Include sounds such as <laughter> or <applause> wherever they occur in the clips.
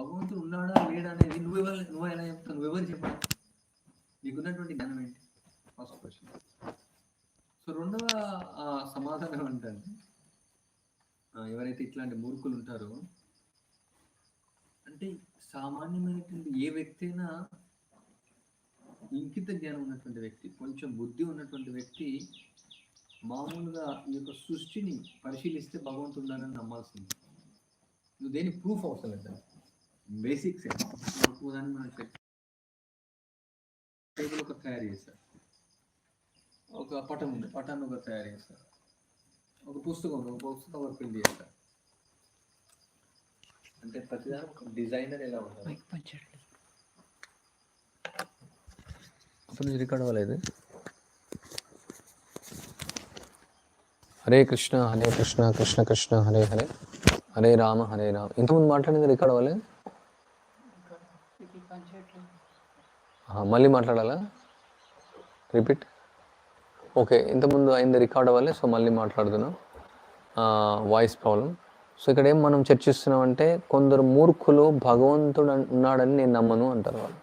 భగవంతుడు ఉన్నాడా లేడా అనేది నువ్వెవరు నువ్వు ఎలా చెప్తావు నువ్వెవరు చెప్పాలి? నీకున్నటువంటి జ్ఞానం ఏంటి? ఫస్ట్ క్వశ్చన్ సో రెండవ సమాధానం ఏంటంటే ఎవరైతే ఇట్లాంటి మూర్ఖులు ఉంటారో అంటే సామాన్యమైనటువంటి ఏ వ్యక్తి అయినా ఇంకిత జ్ఞానం ఉన్నటువంటి వ్యక్తి కొంచెం బుద్ధి ఉన్నటువంటి వ్యక్తి మామూలుగా ఈ యొక్క సృష్టిని పరిశీలిస్తే భగవంతుడు ఉన్నాడని నమ్మాల్సింది. నువ్వు దేని ప్రూఫ్ అవసరం లేదు బేసిక్స్ ఉదాహరణ మనం టేబుల్ ఒక తయారు చేశారు. ఒక పటం ఉంది. పటాన్ని ఒక తయారు చేశారు. ఒక పుస్తకం ఉంది. ఒక పుస్తకం ఒక ప్రింట్ చేశారు. అంటే ప్రతిదాని ఒక డిజైనర్ ఎలా ఉంటారు అసలు రికార్డ్ అవ్వలేదు. హరే కృష్ణ హరే కృష్ణ కృష్ణ కృష్ణ హరే హరే. హరే రామ హరే రామ. ఇంతకుముందు మాట్లాడింది రికార్డ్ అవ్వలేదు. మళ్ళీ మాట్లాడాలా? రిపీట్ ఓకే ఇంతకుముందు అయింది రికార్డ్ అవ్వాలి సో మళ్ళీ మాట్లాడుతున్నాం. వాయిస్ ప్రాబ్లం సో ఇక్కడ ఏం మనం చర్చిస్తున్నాం అంటే కొందరు మూర్ఖులు భగవంతుడు ఉన్నాడని నేను నమ్మను అంటారు వాళ్ళు.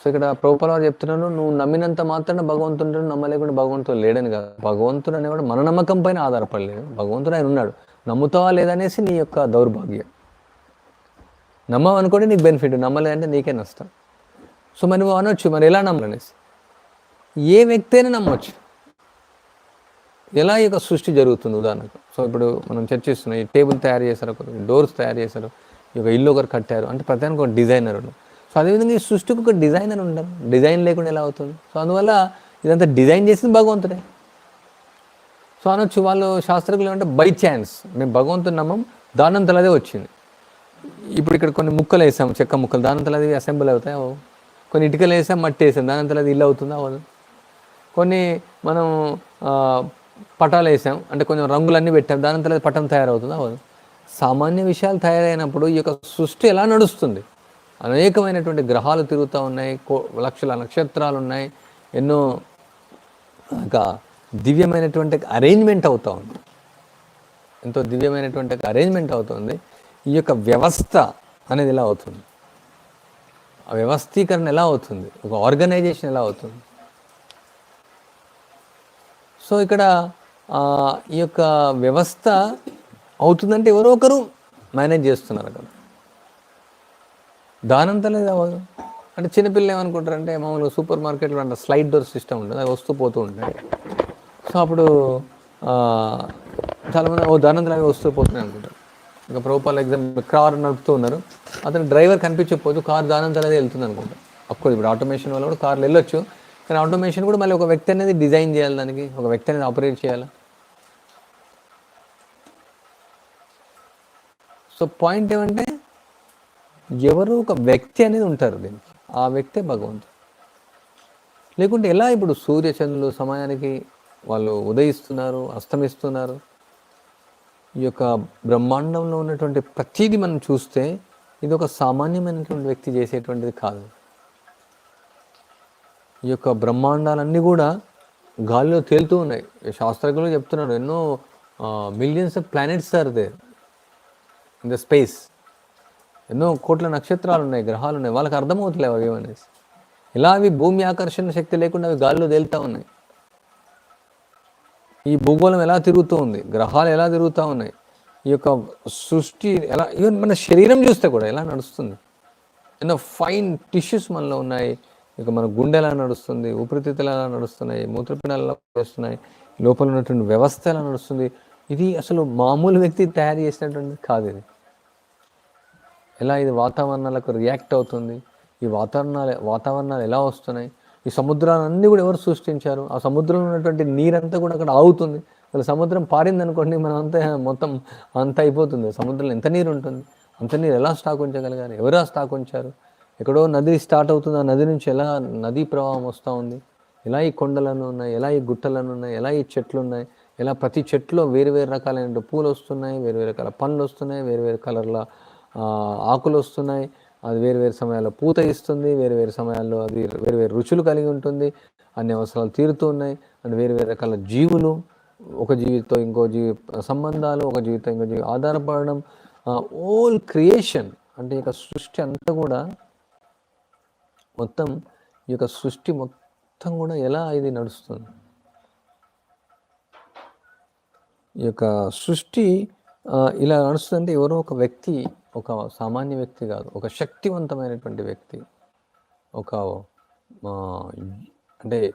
సో ఇక్కడ ప్రభుపాల వారు చెప్తున్నాను నువ్వు నమ్మినంత మాత్రాన భగవంతుడు నమ్మలేకుండా భగవంతుడు లేడని కాదు. భగవంతుడు అనేవాడు మన నమ్మకం పైన ఆధారపడలేదు. భగవంతుడు ఆయన ఉన్నాడు. నమ్ముతావా లేదనేసి నీ యొక్క దౌర్భాగ్యం. నమ్మవనుకోండి నీకు బెనిఫిట్ నమ్మలేదంటే నీకే నష్టం. సో మరి నువ్వు అనొచ్చు మరి ఎలా నమ్మలనేసి? ఏ వ్యక్తి అయినా నమ్మొచ్చు. ఎలా ఈ యొక్క సృష్టి జరుగుతుంది ఉదాహరణకు? సో ఇప్పుడు మనం చర్చిస్తున్నాం ఈ టేబుల్ తయారు చేశారు ఒకరు డోర్స్ తయారు చేశారు ఈ యొక్క ఇల్లు ఒకరు కట్టారు అంటే ప్రతిదానికి ఒక డిజైనర్ ఉండదు సో అదేవిధంగా ఈ సృష్టికి ఒక డిజైనర్ ఉండరు డిజైన్ లేకుండా ఎలా అవుతుంది? సో అందువల్ల ఇదంతా డిజైన్ చేసింది భగవంతుడే. సో అనొచ్చు వాళ్ళు శాస్త్రజ్ఞులు ఏమంటే బై ఛాన్స్ మేము భగవంతుని నమ్మం దానంతలదే వచ్చింది. ఇప్పుడు ఇక్కడ కొన్ని ముక్కలు వేసాము చెక్క ముక్కలు దానంతలది అసెంబ్లీ అవుతాయి? కొన్ని ఇటుకలు వేసాం మట్టి వేసాం. దానంతలో అది ఇల్లు అవుతుందా అవ్వదు కొన్ని మనం పటాలు వేసాం. అంటే కొంచెం రంగులన్నీ పెట్టాం. దాని అంతా పటం తయారవుతుందా అవ్వదు సామాన్య విషయాలు తయారైనప్పుడు ఈ యొక్క సృష్టి ఎలా నడుస్తుంది? అనేకమైనటువంటి గ్రహాలు తిరుగుతూ ఉన్నాయి. కో లక్షల నక్షత్రాలు ఉన్నాయి. ఎన్నో ఒక దివ్యమైనటువంటి అరేంజ్మెంట్ అవుతూ ఉంది. ఎంతో దివ్యమైనటువంటి అరేంజ్మెంట్ అవుతుంది. ఈ యొక్క వ్యవస్థ అనేది ఇలా అవుతుంది? ఆ వ్యవస్థీకరణ ఎలా అవుతుంది? ఒక ఆర్గనైజేషన్ ఎలా అవుతుంది? సో ఇక్కడ ఈ యొక్క వ్యవస్థ అవుతుందంటే ఎవరో ఒకరు మేనేజ్ చేస్తున్నారు కదా. దానంతా లేదు అవ్వదు అంటే చిన్నపిల్లలు ఏమనుకుంటారంటే మామూలుగా సూపర్ మార్కెట్లో అంటే స్లైడ్ డోర్ సిస్టమ్ ఉంటుంది అది వస్తూ పోతూ ఉంటాయి. సో అప్పుడు చాలామంది ఓ దానంతలు అవి వస్తూ పోతున్నాయి అనుకుంటారు. ఇంకా ప్రభుపాల ఎగ్జామ్ కార్ నడుపుతూ ఉన్నారు. అతను డ్రైవర్ కనిపించకపోతే కార్ దానంతలదే వెళ్తుంది అనుకుంటా. అప్పుడు ఇప్పుడు ఆటోమేషన్ వల్ల కూడా కార్లు వెళ్ళొచ్చు. కానీ ఆటోమేషన్ కూడా మళ్ళీ ఒక వ్యక్తి అనేది డిజైన్ చేయాలి దానికి. ఒక వ్యక్తి అనేది ఆపరేట్ చేయాలి. సో పాయింట్ ఏమంటే ఎవరు ఒక వ్యక్తి అనేది ఉంటారు దీనికి. ఆ వ్యక్తే భగవంతుడు. లేకుంటే ఎలా ఇప్పుడు సూర్య చంద్రులు సమయానికి వాళ్ళు ఉదయిస్తున్నారు అస్తమిస్తున్నారు? ఈ యొక్క బ్రహ్మాండంలో ఉన్నటువంటి ప్రతిదీ మనం చూస్తే ఇది ఒక సామాన్యమైనటువంటి వ్యక్తి చేసేటువంటిది కాదు. ఈ యొక్క బ్రహ్మాండాలన్నీ కూడా గాలిలో తేలుతూ ఉన్నాయి. శాస్త్రజ్ఞులు చెప్తున్నారు ఎన్నో millions of planets are they in the space ఎన్నో కోట్ల నక్షత్రాలు ఉన్నాయి గ్రహాలు ఉన్నాయి వాళ్ళకి అర్థమవుతలేవు అవి అనేసి. ఇలా అవి భూమి ఆకర్షణ శక్తి లేకుండా అవి గాలిలో తేలుతూ ఉన్నాయి. ఈ భూగోళం ఎలా తిరుగుతూ ఉంది? గ్రహాలు ఎలా తిరుగుతూ ఉన్నాయి? ఈ యొక్క సృష్టి ఎలా ఈవెన్ మన శరీరం చూస్తే కూడా ఎలా నడుస్తుంది? ఎన్నో ఫైన్ టిష్యూస్ మనలో ఉన్నాయి. ఇక మన గుండె ఎలా నడుస్తుంది? ఊపిరితిత్తులు ఎలా నడుస్తున్నాయి? మూత్రపిండాలు ఎలా నడుస్తున్నాయి లోపల ఉన్నటువంటి వ్యవస్థ ఎలా నడుస్తుంది? ఇది అసలు మామూలు వ్యక్తి తయారు చేసినటువంటిది కాదు ఇది. ఎలా ఇది వాతావరణాలకు రియాక్ట్ అవుతుంది? ఈ వాతావరణాలు వాతావరణాలు ఎలా వస్తున్నాయి? ఈ సముద్రాలన్నీ కూడా ఎవరు సృష్టించారు? ఆ సముద్రంలో ఉన్నటువంటి నీరంతా కూడా అక్కడ ఆగుతుంది. అసలు సముద్రం పారింది అనుకోండి మనం అంతా మొత్తం అంత అయిపోతుంది. సముద్రంలో ఎంత నీరు ఉంటుంది? అంత నీరు ఎలా స్టాక్ ఉంచగలిగారు ఎవరు ఆ స్టాక్ ఉంచారు? ఎక్కడో నది స్టార్ట్ అవుతుంది. ఆ నది నుంచి ఎలా నదీ ప్రవాహం వస్తూ ఉంది? ఎలా ఈ కొండలను ఉన్నాయి? ఎలా ఈ గుట్టలను ఉన్నాయి? ఎలా ఈ చెట్లు ఉన్నాయి? ఎలా ప్రతి చెట్లో వేరు వేరు రకాలైన పూలు వస్తున్నాయి వేరు వేరు రకాల పండ్లు వస్తున్నాయి వేరు వేరు కలర్ల ఆకులు వస్తున్నాయి. అది వేరు వేరు సమయాల్లో పూత ఇస్తుంది వేరు వేరు సమయాల్లో అది వేరు వేరు రుచులు కలిగి ఉంటుంది అన్ని అవసరాలు తీరుతూ ఉన్నాయి. అండ్ వేరు వేరు రకాల జీవులు ఒక జీవితో ఇంకో జీవి సంబంధాలు ఒక జీవితం ఇంకో జీవి ఆధారపడడం ఓల్ క్రియేషన్ అంటే ఇక సృష్టి అంతా కూడా మొత్తం ఈ యొక్క సృష్టి మొత్తం కూడా ఎలా ఇది నడుస్తుంది? ఈ యొక్క సృష్టి ఇలా నడుస్తుందంటే ఎవరో ఒక వ్యక్తి ఒక సామాన్య వ్యక్తి కాదు ఒక శక్తివంతమైనటువంటి వ్యక్తి ఒక అంటే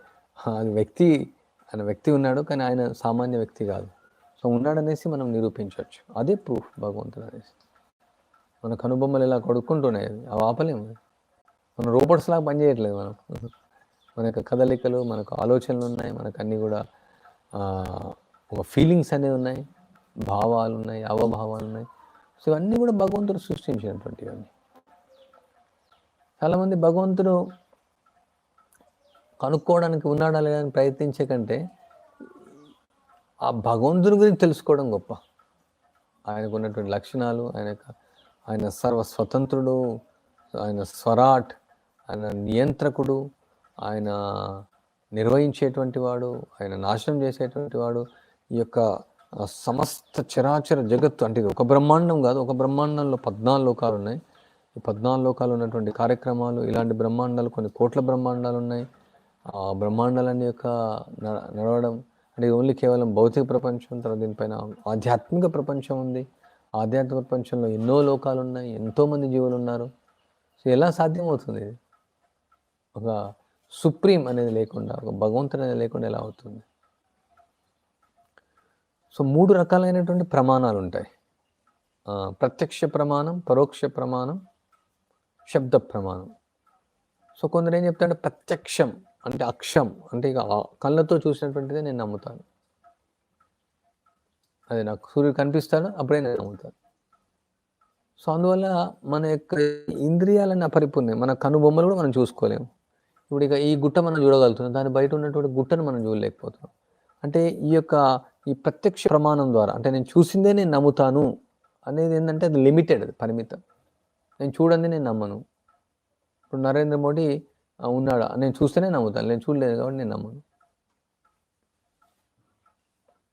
వ్యక్తి ఆయన వ్యక్తి ఉన్నాడు కానీ ఆయన సామాన్య వ్యక్తి కాదు. సో ఉన్నాడనేసి మనం నిరూపించవచ్చు. అదే ప్రూఫ్ భగవంతుడు అనేసి మన కనుబొమ్మలు ఇలా కొడుకుంటున్నాయి అది అవి ఆపలేము. మనం రోబోట్స్ లాగా పనిచేయట్లేదు మనం. మన యొక్క కదలికలు మనకు ఆలోచనలు ఉన్నాయి. మనకు అన్నీ కూడా ఒక ఫీలింగ్స్ అనేవి ఉన్నాయి. భావాలు ఉన్నాయి అవభావాలు ఉన్నాయి. సో ఇవన్నీ కూడా భగవంతుడు సృష్టించినటువంటివన్నీ చాలామంది భగవంతుడు కనుక్కోవడానికి ఉన్నాడా లేదని ప్రయత్నించే కంటే ఆ భగవంతుని గురించి తెలుసుకోవడం గొప్ప. ఆయనకు ఉన్నటువంటి లక్షణాలు ఆయన ఆయన సర్వ స్వతంత్రుడు ఆయన స్వరాట్ ఆయన నియంత్రకుడు ఆయన నిర్వహించేటువంటి వాడు ఆయన నాశనం చేసేటువంటి వాడు ఈ యొక్క సమస్త చరాచర జగత్తు అంటే ఒక బ్రహ్మాండం కాదు ఒక బ్రహ్మాండంలో పద్నాలుగు లోకాలు ఉన్నాయి. ఈ పద్నాలుగు లోకాలు ఉన్నటువంటి కార్యక్రమాలు ఇలాంటి బ్రహ్మాండాలు కొన్ని కోట్ల బ్రహ్మాండాలు ఉన్నాయి. ఆ బ్రహ్మాండాలన్నీ యొక్క నడవడం అంటే ఓన్లీ కేవలం భౌతిక ప్రపంచం తర్వాత దీనిపైన ఆధ్యాత్మిక ప్రపంచం ఉంది. ఆధ్యాత్మిక ప్రపంచంలో ఎన్నో లోకాలు ఉన్నాయి ఎంతోమంది జీవులు ఉన్నారు. సో ఎలా సాధ్యమవుతుంది ఇది? ఒక సుప్రీం అనేది లేకుండా ఒక భగవంతుడు అనేది లేకుండా ఎలా అవుతుంది? సో మూడు రకాలైనటువంటి ప్రమాణాలు ఉంటాయి ప్రత్యక్ష ప్రమాణం పరోక్ష ప్రమాణం శబ్ద ప్రమాణం. సో కొందరు ఏం చెప్తారంటే ప్రత్యక్షం అంటే అక్షం అంటే ఇక కళ్ళతో చూసినటువంటిదే నేను నమ్ముతాను. అది నాకు సూర్యుడు కనిపిస్తాడు అప్పుడే నేను నమ్ముతాను. సో అందువల్ల మన యొక్క ఇంద్రియాలన్నీ అపరిపూర్ణం. మన కనుబొమ్మలు కూడా మనం చూసుకోలేము. ఇప్పుడు ఇక ఈ గుట్ట మనం చూడగలుగుతున్నాం. దాని బయట ఉన్నటువంటి గుట్టను మనం చూడలేకపోతున్నాం. అంటే ఈ యొక్క ఈ ప్రత్యక్ష ప్రమాణం ద్వారా అంటే నేను చూసిందే నేను నమ్ముతాను అనేది ఏంటంటే అది లిమిటెడ్ అది పరిమితం. నేను చూడండి నేను నమ్మను. ఇప్పుడు నరేంద్ర మోడీ ఉన్నాడా? నేను చూస్తేనే నమ్ముతాను. నేను చూడలేదు కాబట్టి నేను నమ్మను.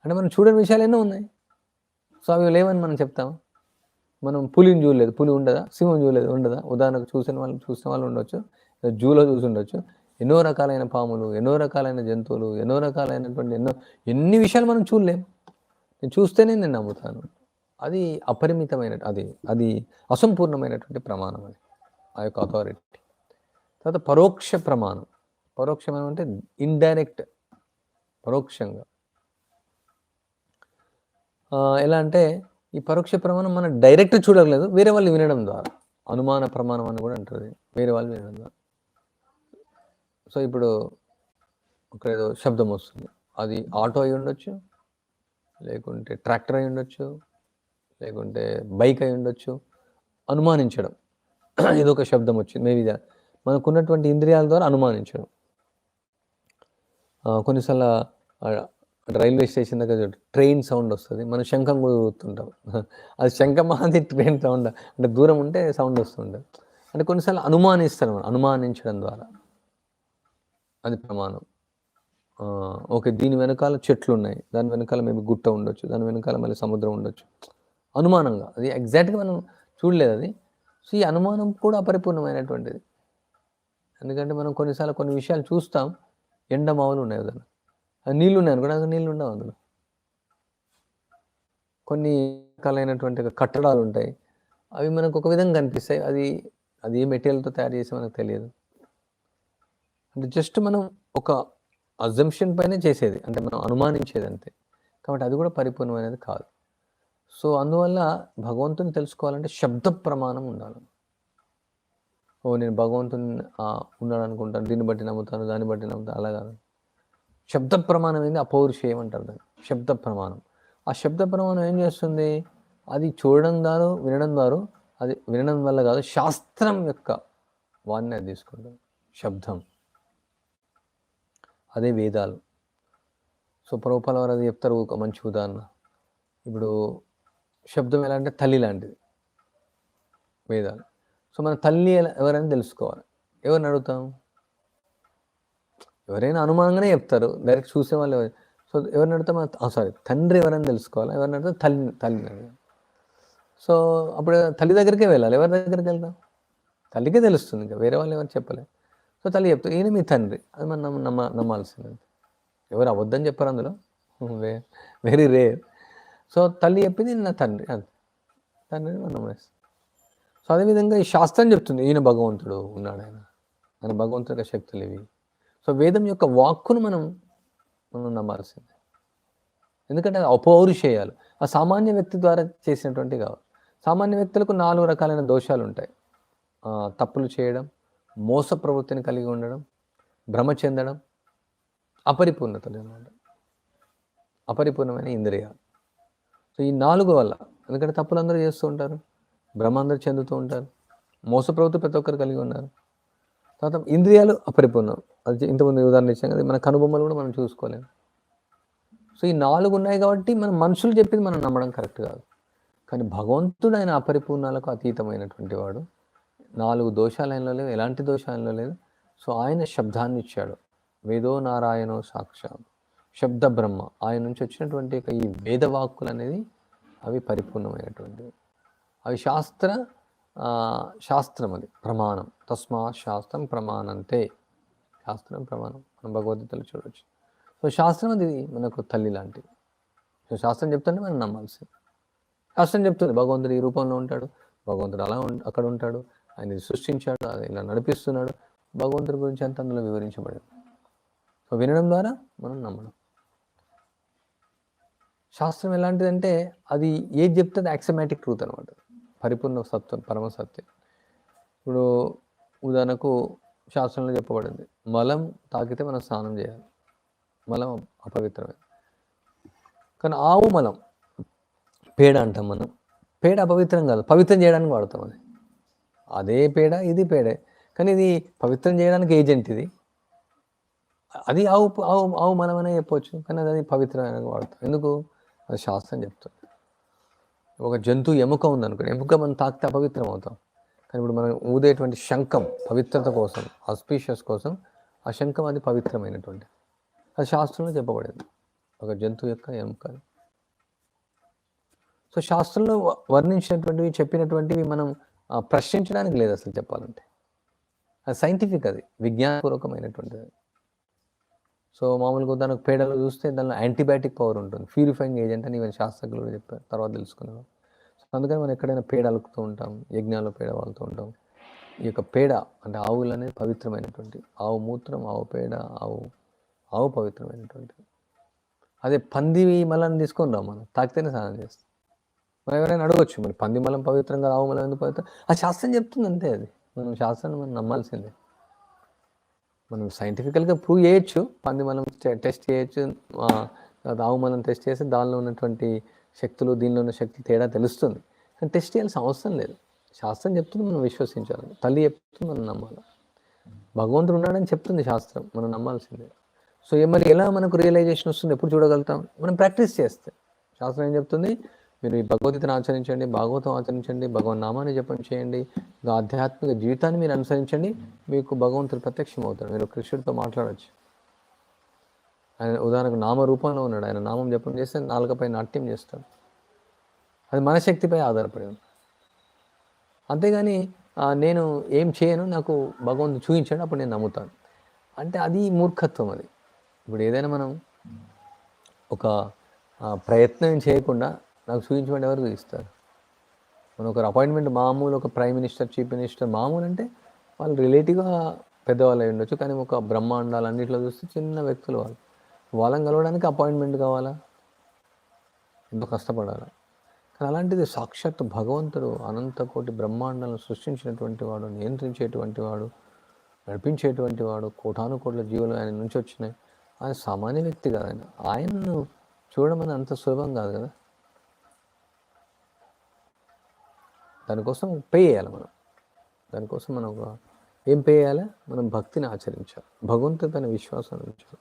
అంటే మనం చూడని విషయాలు ఎన్నో ఉన్నాయి. సో అవి లేవని మనం చెప్తాము మనం పులిని చూడలేదు. పులి ఉండదా? సింహం చూడలేదు. ఉండదా? ఉదాహరణకు చూసిన వాళ్ళు చూసిన వాళ్ళు ఉండొచ్చు. జూలో చూసి ఉండొచ్చు. ఎన్నో రకాలైన పాములు ఎన్నో రకాలైన జంతువులు ఎన్నో రకాలైనటువంటి ఎన్నో ఎన్ని విషయాలు మనం చూడలేం. నేను చూస్తేనే నేను నమ్ముతాను. అది అపరిమితమైన అది అది అసంపూర్ణమైనటువంటి ప్రమాణం అది ఆ యొక్క అథారిటీ తర్వాత పరోక్ష ప్రమాణం. పరోక్షమైన అంటే ఇండైరెక్ట్ పరోక్షంగా. ఎలా అంటే ఈ పరోక్ష ప్రమాణం మనం డైరెక్ట్ చూడలేదు వేరే వాళ్ళు వినడం ద్వారా. అనుమాన ప్రమాణం అని కూడా అంటారు వేరే వాళ్ళు వినడం ద్వారా. సో ఇప్పుడు ఒక ఏదో శబ్దం వస్తుంది. అది ఆటో అయి ఉండొచ్చు లేకుంటే ట్రాక్టర్ అయి ఉండొచ్చు లేకుంటే బైక్ అయి ఉండొచ్చు అనుమానించడం. ఏదో ఒక శబ్దం వచ్చింది. మేబీ మనకున్నటువంటి ఇంద్రియాల ద్వారా అనుమానించడం. కొన్నిసార్లు రైల్వే స్టేషన్ దగ్గర ట్రైన్ సౌండ్ వస్తుంది. మనం శంఖం కూడా <laughs> అది శంఖం అది ట్రైన్ సౌండ్. అంటే దూరం ఉంటే సౌండ్ వస్తుంటుంది. అంటే కొన్నిసార్లు అనుమానిస్తారు అనుమానించడం ద్వారా. అది ప్రమాణం. ఓకే దీని వెనకాల చెట్లు ఉన్నాయి దాని వెనకాల మేము గుట్ట ఉండొచ్చు. దాని వెనకాల మళ్ళీ సముద్రం ఉండొచ్చు. అనుమానంగా. అది ఎగ్జాక్ట్గా మనం చూడలేదు అది. సో ఈ అనుమానం కూడా అపరిపూర్ణమైనటువంటిది ఎందుకంటే మనం కొన్నిసార్లు కొన్ని విషయాలు చూస్తాం. ఎండమావులు ఉన్నాయి కదా నీళ్ళు ఉన్నాయి అనుకోండి. అందులో నీళ్ళు ఉండవు అందులో. కొన్ని రకాలైనటువంటి కట్టడాలు ఉంటాయి. అవి మనకు ఒక విధంగా కనిపిస్తాయి. అది అది ఏ మెటీరియల్తో తయారు చేసి మనకు తెలియదు. అంటే జస్ట్ మనం ఒక అజంప్షన్ పైనే చేసేది అంటే మనం అనుమానించేది అంతే. కాబట్టి అది కూడా పరిపూర్ణమైనది కాదు. సో అందువల్ల భగవంతుని తెలుసుకోవాలంటే శబ్ద ప్రమాణం ఉండాలి. ఓ నేను భగవంతుని ఉన్నాడు అనుకుంటాను దీన్ని బట్టి నమ్ముతాను దాన్ని బట్టి నమ్ముతాను అలా కాదు. శబ్ద ప్రమాణం ఏంది? అపౌరుషేయం అంటారు దాన్ని. శబ్ద ప్రమాణం. ఆ శబ్ద ప్రమాణం ఏం చేస్తుంది? అది చూడడం ద్వారా వినడం ద్వారా అది వినడం వల్ల కాదు శాస్త్రం యొక్క వాడిని అది తీసుకుంటాం శబ్దం. అదే వేదాలు. సో ప్రభుపాల వారు అది చెప్తారు ఒక మంచి ఉదాహరణ. ఇప్పుడు శబ్దం ఎలా అంటే తల్లి లాంటిది. వేదాలు. సో మన తల్లి ఎవరైనా తెలుసుకోవాలి. ఎవరిని అడుగుతాం? ఎవరైనా అనుమానంగానే చెప్తారు. డైరెక్ట్ చూసే వాళ్ళు సో ఎవరిని అడుగుతాం? సారీ తండ్రి ఎవరైనా తెలుసుకోవాలి. ఎవరిని అడుగుతాం? తల్లి తల్లిని అడుగుతాం. సో అప్పుడు తల్లి దగ్గరికే వెళ్ళాలి. ఎవరి దగ్గరికి వెళ్తాం? తల్లికే తెలుస్తుంది ఇంకా. వేరే వాళ్ళు ఎవరు చెప్పలేదు సో తల్లి చెప్తారు ఈయన మీ తండ్రి. అది మనం నమ్మ నమ్మ నమ్మాల్సింది. ఎవరు అవద్దని చెప్పారు అందులో? వే వెరీ రేర్ సో తల్లి చెప్పింది నా తండ్రి. అంతే. తండ్రిని మనం నమ్మేస్తాం సో అదేవిధంగా ఈ శాస్త్రం చెప్తుంది ఈయన భగవంతుడు ఉన్నాడు ఆయన. ఆయన భగవంతుడి యొక్క శక్తులు ఇవి సో వేదం యొక్క వాక్కును మనం మనం నమ్మాల్సిందే. ఎందుకంటే అది అపౌరుషేయాలు ఆ సామాన్య వ్యక్తి ద్వారా చేసినటువంటి కావాలి. సామాన్య వ్యక్తులకు నాలుగు రకాలైన దోషాలు ఉంటాయి తప్పులు చేయడం మోస ప్రవృత్తిని కలిగి ఉండడం భ్రమ చెందడం అపరిపూర్ణతలు అనమాట. అపరిపూర్ణమైన ఇంద్రియాలు. సో ఈ నాలుగు వల్ల ఎందుకంటే తప్పులు అందరూ చేస్తూ ఉంటారు భ్రమ అందరూ చెందుతూ ఉంటారు మోస ప్రవృత్తి ప్రతి ఒక్కరు కలిగి ఉన్నారు. తర్వాత ఇంద్రియాలు అపరిపూర్ణం. అది ఇంతకుముందు ఉదాహరణ ఇచ్చాం కదా మన కనుబొమ్మలు కూడా మనం చూసుకోలేము. సో ఈ నాలుగు ఉన్నాయి కాబట్టి మనం మనుషులు చెప్పింది మనం నమ్మడం కరెక్ట్ కాదు. కానీ భగవంతుడు ఆయన అపరిపూర్ణాలకు అతీతమైనటువంటి వాడు. నాలుగు దోషాలయంలో లేవు. ఎలాంటి దోషాలలో లేదు సో ఆయన శబ్దాన్ని ఇచ్చాడు వేదో నారాయణో సాక్షాత్. శబ్ద బ్రహ్మ. ఆయన నుంచి వచ్చినటువంటి ఈ వేదవాక్కులు అనేది అవి పరిపూర్ణమైనటువంటివి. అవి శాస్త్ర శాస్త్రం అది. ప్రమాణం. తస్మా శాస్త్రం ప్రమాణంతే. శాస్త్రం ప్రమాణం. మనం భగవద్గీతలో చూడవచ్చు సో శాస్త్రం అది మనకు తల్లి లాంటిది. సో శాస్త్రం చెప్తుంటే మనం నమ్మాల్సింది. శాస్త్రం చెప్తుంది. భగవంతుడు ఈ రూపంలో ఉంటాడు. భగవంతుడు అలా అక్కడ ఉంటాడు. ఆయన సృష్టించాడు అది ఇలా నడిపిస్తున్నాడు. భగవంతుడి గురించి అంత అందులో వివరించబడింది. సో వినడం ద్వారా మనం నమ్మడం. శాస్త్రం ఎలాంటిదంటే అది ఏది చెప్తే అది యాక్సమాటిక్ ట్రూత్ అనమాట పరిపూర్ణ సత్యం పరమ సత్యం. ఇప్పుడు ఉదాహరణకు శాస్త్రంలో చెప్పబడింది మలం తాకితే మనం స్నానం చేయాలి. మలం అపవిత్రమే. కానీ ఆవు మలం పేడ అంటాం మనం. పేడ అపవిత్రం కాదు పవిత్రం చేయడానికి వాడతాం అది. అదే పేడ ఇది పేడే. కానీ ఇది పవిత్రం చేయడానికి ఏజెంట్ ఇది. అది ఆవు ఆవు ఆవు మనమనే చెప్పవచ్చు చెప్పొచ్చు కానీ అది అది పవిత్రమైన వాడతాం. ఎందుకు? అది శాస్త్రం చెప్తుంది. ఒక జంతువు ఎముక ఉందనుకోండి ఎముక మనం తాకితే అపవిత్రం అవుతాం. కానీ ఇప్పుడు మనం ఊదేటువంటి శంఖం పవిత్రత కోసం ఆస్పీషియస్ కోసం ఆ శంఖం అది పవిత్రమైనటువంటి. అది శాస్త్రంలో చెప్పబడింది. ఒక జంతువు యొక్క ఎముక సో శాస్త్రంలో వర్ణించినటువంటివి చెప్పినటువంటివి మనం ప్రశ్నించడానికి లేదు అసలు చెప్పాలంటే. అది సైంటిఫిక్ అది విజ్ఞానపూర్వకమైనటువంటిది. సో మామూలుగా దానికి పేడలో చూస్తే దానిలో యాంటీబయాటిక్ పవర్ ఉంటుంది. ప్యూరిఫైయింగ్ ఏజెంట్ అని ఈవెన్ శాస్త్రజ్ఞులు కూడా చెప్పారు తర్వాత తెలుసుకున్నాను సో అందుకని మనం ఎక్కడైనా పేడ అలుకుతూ ఉంటాం యజ్ఞాల్లో పేడ వాళ్తూ ఉంటాం. ఈ యొక్క పేడ అంటే ఆవులు అనేది పవిత్రమైనటువంటి ఆవు మూత్రం ఆవు పేడ ఆవు ఆవు పవిత్రమైనటువంటిది. అదే పంది మలం తీసుకొని రావు మనం తాకితేనే స్నానం చేస్తాం. మనం ఎవరైనా అడగొచ్చు. మరి పంది మలం పవిత్రంగా ఆవు మలం ఎందుకు పవిత్రం? ఆ శాస్త్రం చెప్తుంది అంతే అది. మనం శాస్త్రాన్ని మనం నమ్మాల్సిందే. మనం సైంటిఫికల్గా ప్రూవ్ చేయొచ్చు. పంది మనం టెస్ట్ చేయొచ్చు. ఆ, ఆవు మనం టెస్ట్ చేస్తే దానిలో ఉన్నటువంటి శక్తులు దీనిలో ఉన్న శక్తి తేడా తెలుస్తుంది. కానీ టెస్ట్ చేయాల్సిన అవసరం లేదు. శాస్త్రం చెప్తుంది మనం విశ్వసించాలి తల్లి చెప్తుంది మనం నమ్మాలి. భగవంతుడు ఉన్నాడని చెప్తుంది శాస్త్రం. మనం నమ్మాల్సిందే. సో మరి ఎలా మనకు రియలైజేషన్ వస్తుంది? ఎప్పుడు చూడగలుగుతాం? మనం ప్రాక్టీస్ చేస్తే. శాస్త్రం ఏం చెప్తుంది? మీరు ఈ భగవద్గీతను ఆచరించండి భాగవతం ఆచరించండి భగవన్ నామాన్ని జపం చేయండి ఆధ్యాత్మిక జీవితాన్ని మీరు అనుసరించండి మీకు భగవంతుడు ప్రత్యక్షం అవుతాడు మీరు కృష్ణుడితో మాట్లాడచ్చు. ఆయన ఉదాహరణకు నామ రూపంలో ఉన్నాడు. ఆయన నామం జపం చేస్తే నాలుగపై నాట్యం చేస్తాడు. అది మన శక్తిపై ఆధారపడి ఉంది అంతేగాని నేను ఏం చేయను నాకు భగవంతుడు చూపించాడు అప్పుడు నేను నమ్ముతాను. అంటే అది మూర్ఖత్వం అది. ఇప్పుడు ఏదైనా మనం ఒక ప్రయత్నం చేయకుండా నాకు చూపించమని ఎవరు చూపిస్తారు మనం ఒక అపాయింట్మెంట్ మామూలు ఒక ప్రైమ్ మినిస్టర్ చీఫ్ మినిస్టర్ మామూలు అంటే వాళ్ళు రిలేటివ్గా పెద్దవాళ్ళు అయి ఉండొచ్చు. కానీ ఒక బ్రహ్మాండాలు అన్నింటిలో చూస్తే చిన్న వ్యక్తులు వాళ్ళు. వాళ్ళని కలవడానికి అపాయింట్మెంట్ కావాలా? ఎంతో కష్టపడాలి? కానీ అలాంటిది సాక్షాత్ భగవంతుడు అనంతకోటి బ్రహ్మాండాలను సృష్టించినటువంటి వాడు నియంత్రించేటువంటి వాడు నడిపించేటువంటి వాడు కోటానుకోట్ల జీవులు ఆయన నుంచి వచ్చినాయి. ఆయన సామాన్య వ్యక్తి కాదు ఆయన. ఆయనను చూడడం అనేది అంత సులభం కాదు కదా? దానికోసం పే చేయాలి మనం. దానికోసం మనం ఒక ఏం పే చేయాలి? మనం భక్తిని ఆచరించాలి. భగవంతుడి పైన విశ్వాసం ఉంచాలి.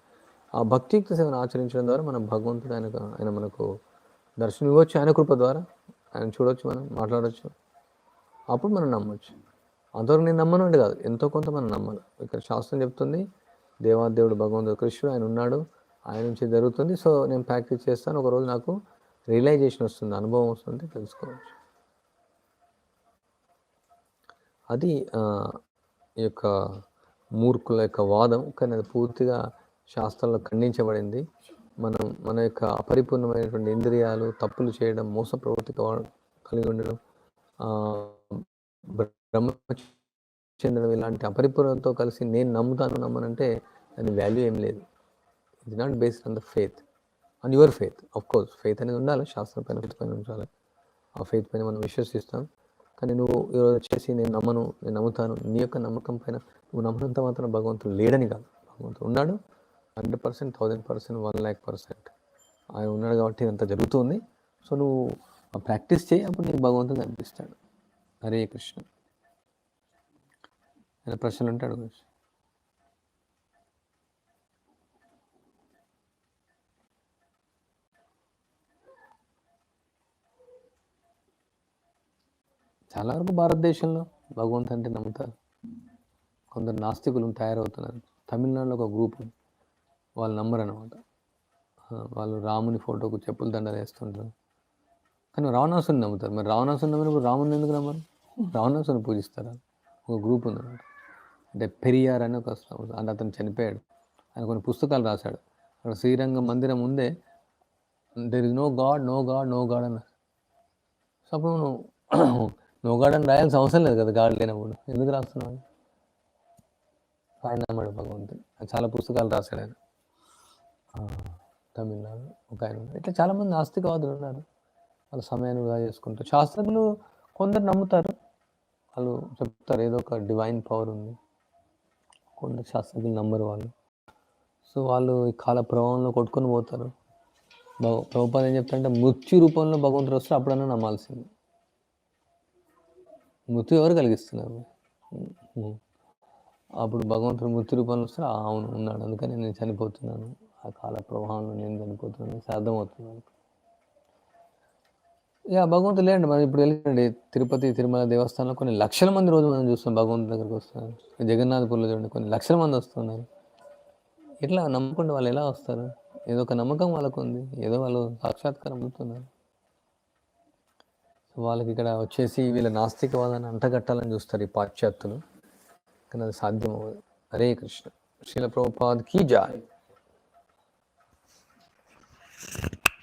ఆ భక్తియుక్త సేవను ఆచరించడం ద్వారా మనం భగవంతుడు ఆయన ఆయన మనకు దర్శనం ఇవ్వచ్చు ఆయన కృప ద్వారా. ఆయన చూడవచ్చు మనం మాట్లాడవచ్చు అప్పుడు మనం నమ్మొచ్చు. అంతవరకు నేను నమ్మను అంటే కాదు. ఎంతో కొంత మనం నమ్మాలి ఇక్కడ శాస్త్రం చెప్తుంది దేవాదేవుడు భగవంతుడు కృష్ణుడు ఆయన ఉన్నాడు ఆయన నుంచి జరుగుతుంది. సో నేను ప్రాక్టీస్ చేస్తాను. ఒకరోజు నాకు రియలైజేషన్ వస్తుంది అనుభవం వస్తుంది తెలుసుకోవచ్చు. అది ఈ యొక్క మూర్ఖుల యొక్క వాదం కానీ అది పూర్తిగా శాస్త్రంలో ఖండించబడింది. మనం మన యొక్క అపరిపూర్ణమైనటువంటి ఇంద్రియాలు తప్పులు చేయడం మోస ప్రవృత్తి కలిగి ఉండడం బ్రహ్మ చెందడం ఇలాంటి అపరిపూర్ణతో కలిసి నేను నమ్ముతాను నమ్మనంటే దాని వాల్యూ ఏం లేదు. It not based on the faith on your faith of course faith అనేది ఉండాలి శాస్త్రం పైన faith పైన ఉండాలి. ఆ ఫెయిత్ పైన మనం విశ్వసిస్తాం. కానీ నువ్వు ఈరోజు వచ్చేసి నేను నమ్మను నేను నమ్ముతాను. నీ యొక్క నమ్మకం పైన నువ్వు నమ్మనంత మాత్రం భగవంతుడు లేడని కాదు. భగవంతుడు ఉన్నాడు. Hundred percent thousand percent one lakh percent. ఆయన ఉన్నాడు కాబట్టి ఇదంతా జరుగుతుంది. సో నువ్వు ఆ ప్రాక్టీస్ చేయి అప్పుడు నీకు భగవంతుడు కనిపిస్తాడు. హరే కృష్ణ. ప్రశ్నలు ఉంటాడు కృష్ణ భారతదేశంలో భగవంతు అంటే నమ్ముతారు. కొందరు నాస్తికులు తయారవుతున్నారు. తమిళనాడులో ఒక గ్రూప్ ఉంది. వాళ్ళు నమ్మరు అనమాట వాళ్ళు రాముని ఫోటోకు చెప్పులు దండలు వేస్తుంటారు. కానీ రావణాసుని నమ్ముతారు. మరి రావణాసుని నమ్మినప్పుడు రాముని ఎందుకు నమ్మరు? రావణాసుని పూజిస్తారు? ఒక గ్రూప్ ఉంది అంటే పెరియార్ అని ఒక అంటే అతను చనిపోయాడు. ఆయన కొన్ని పుస్తకాలు రాశాడు. అక్కడ శ్రీరంగం మందిరం ఉందే. There is no God no God no God అన్నారు. సో అప్పుడు నో గాడ్ అని రాయాల్సిన అవసరం లేదు కదా గాడ్ లేనప్పుడు ఎందుకు రాస్తున్నావు ఆయన నమ్మాడు భగవంతుడు చాలా పుస్తకాలు రాశాడు ఆయన తమిళనాడు ఒక ఆయన ఇట్లా చాలామంది నాస్తికవాదులు ఉన్నారు వాళ్ళ సమయాన్ని వృధా చేసుకుంటారు శాస్త్రజ్ఞులు కొందరు నమ్ముతారు వాళ్ళు చెప్తారు ఏదో ఒక డివైన్ పవర్ ఉంది కొందరు శాస్త్రజ్ఞులు నమ్మరు వాళ్ళు సో వాళ్ళు ఈ కాల ప్రభావంలో కొట్టుకొని పోతారు భగ- ఏం చెప్తారంటే మృత్యు రూపంలో భగవంతుడు వస్తే అప్పుడన్నా నమ్మాల్సింది మృతి ఎవరు కలిగిస్తున్నారు? అప్పుడు భగవంతుడు మృతి రూపంలో వస్తే అవును ఉన్నాడు. అందుకని నేను చనిపోతున్నాను. ఆ కాల ప్రవాహంలో నేను చనిపోతున్నాను. అర్థమవుతున్నాను యా భగవంతుడు లేండి మనం ఇప్పుడు వెళ్ళండి తిరుపతి తిరుమల దేవస్థానంలో కొన్ని లక్షల మంది రోజు మనం చూస్తాం భగవంతుడి దగ్గరికి వస్తున్నారు. జగన్నాథపూర్లో చూడండి కొన్ని లక్షల మంది వస్తున్నారు. ఇట్లా నమ్మకుండా వాళ్ళు ఎలా వస్తారు? ఏదో ఒక నమ్మకం వాళ్ళకు ఉంది ఏదో వాళ్ళు సాక్షాత్కారం అవుతున్నారు వాళ్ళకి ఇక్కడ వచ్చేసి వీళ్ళ నాస్తికవాదాన్ని అంటగట్టాలని చూస్తారు ఈ పాశ్చాత్యులు. కానీ అది సాధ్యం అవ్వదు హరే కృష్ణ. శ్రీల ప్రభుపాద్ కీ జాయ్.